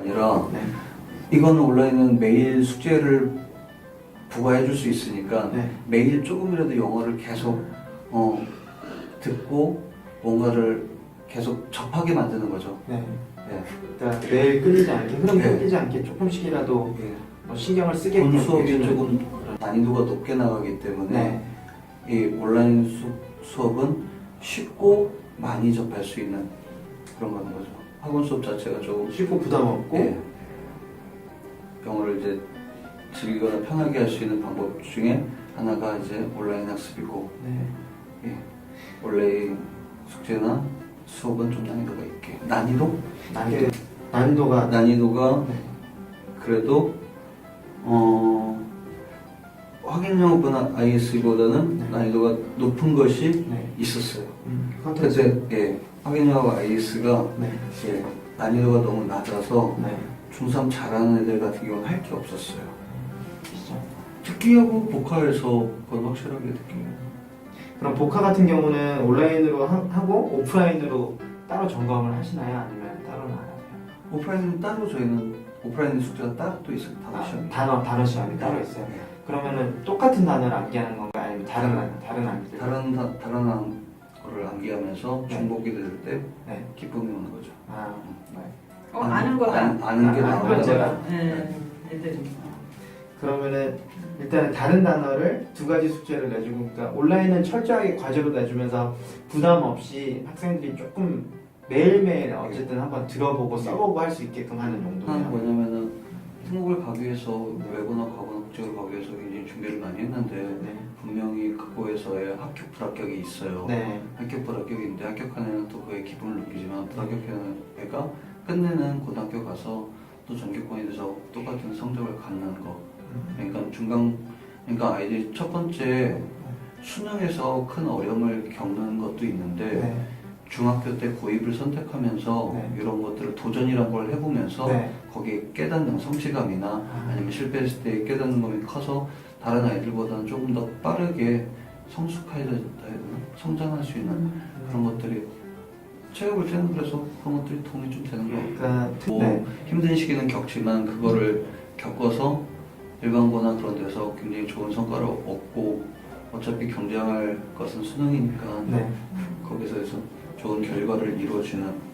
아니라 네. 이거는 온라인은 매일 숙제를 부과해 줄 수 있으니까 네. 매일 조금이라도 영어를 계속 어, 듣고 뭔가를 계속 접하게 만드는 거죠. 네. 네. 그러니까 매일 끊이지 않게 흐름 네. 끊기지 않게 조금씩이라도 예. 뭐 신경을 쓰게 본 수업이 조금 난이도가 높게 나가기 때문에 네. 이 온라인 수, 수업은 쉽고 많이 접할 수 있는 그런 거는 거죠. 학원 수업 자체가 조금 쉽고 부담 없고 예. 영어를 이제 즐기거나 편하게 할 수 있는 방법 중에 하나가 이제 온라인 학습이고 네. 예. 온라인 숙제나 수업은 좀 난이도가 있게 난이도? 난이도 난이도가 난이도가 네. 그래도 어 확인 영어보다 IS보다는 네. 난이도가 높은 것이 네. 있었어요. 음, 컨텐츠 그때 예, 확인 영어와 IS가 네. 예, 난이도가 너무 낮아서 네. 중3 잘하는 애들 같은 경우는 할 게 없었어요. 그렇죠. 듣기하고 복화해서 그건 확실하게 느껴요. 그럼 복화 같은 경우는 온라인으로 하, 하고 오프라인으로 따로 점검을 하시나요? 아니면 따로는 안 하세요? 오프라인은 따로 저희는 오프라인 숙제가 따로 또 있어요. 시간. 아, 단어 단어 시간이 따로 있어요. 그러면은 똑같은 단어를 암기하는 건가요? 아니면 다른 단- 다른 암기? 다른 다, 다른 한 거를 암기하면서 네. 중복이 될 때 네. 기쁨이 오는 거죠. 아, 네. 어, 아는 거다. 아, 아는 게 아, 나오는 아는 거죠. 거죠. 네, 애들이. 그러면은 일단은 다른 단어를 두 가지 숙제를 내주고 그러니까 온라인은 철저하게 과제로 내주면서 부담 없이 학생들이 조금 매일매일 어쨌든 한번 들어보고 써보고 할 수 있게끔 하는 하나는 정도예요. 뭐냐면은 한국을 가기 위해서 외고나 과거나 국제를 가기 위해서 굉장히 준비를 많이 했는데 네. 분명히 그거에서의 합격 불합격이 있어요. 네. 합격 불합격인데 합격한 애는 또 그의 기쁨을 느끼지만 불합격한 애가 끝내는 고등학교 가서 또 전교권이 돼서 똑같은 성적을 갖는 거. 그러니까 중간 그러니까 아이들이 첫 번째 수능에서 큰 어려움을 겪는 것도 있는데 네. 중학교 때 고입을 선택하면서 네. 이런 것들을 도전이란 걸 해보면서 네. 거기에 깨닫는 성취감이나 아. 아니면 실패했을 때 깨닫는 감이 커서 다른 아이들보다는 조금 더 빠르게 성숙해졌다 해야 되나? 성장할 수 있는 음. 그런 것들이 제가 볼 때는 그래서 그런 것들이 도움이 좀 되는 것 같아요. 그러니까 특- 뭐 네. 힘든 시기는 겪지만 그거를 겪어서 일반고나 그런 데서 굉장히 좋은 성과를 얻고 어차피 경쟁할 것은 수능이니까 네. 거기서 해서 좋은 결과를 이루어주는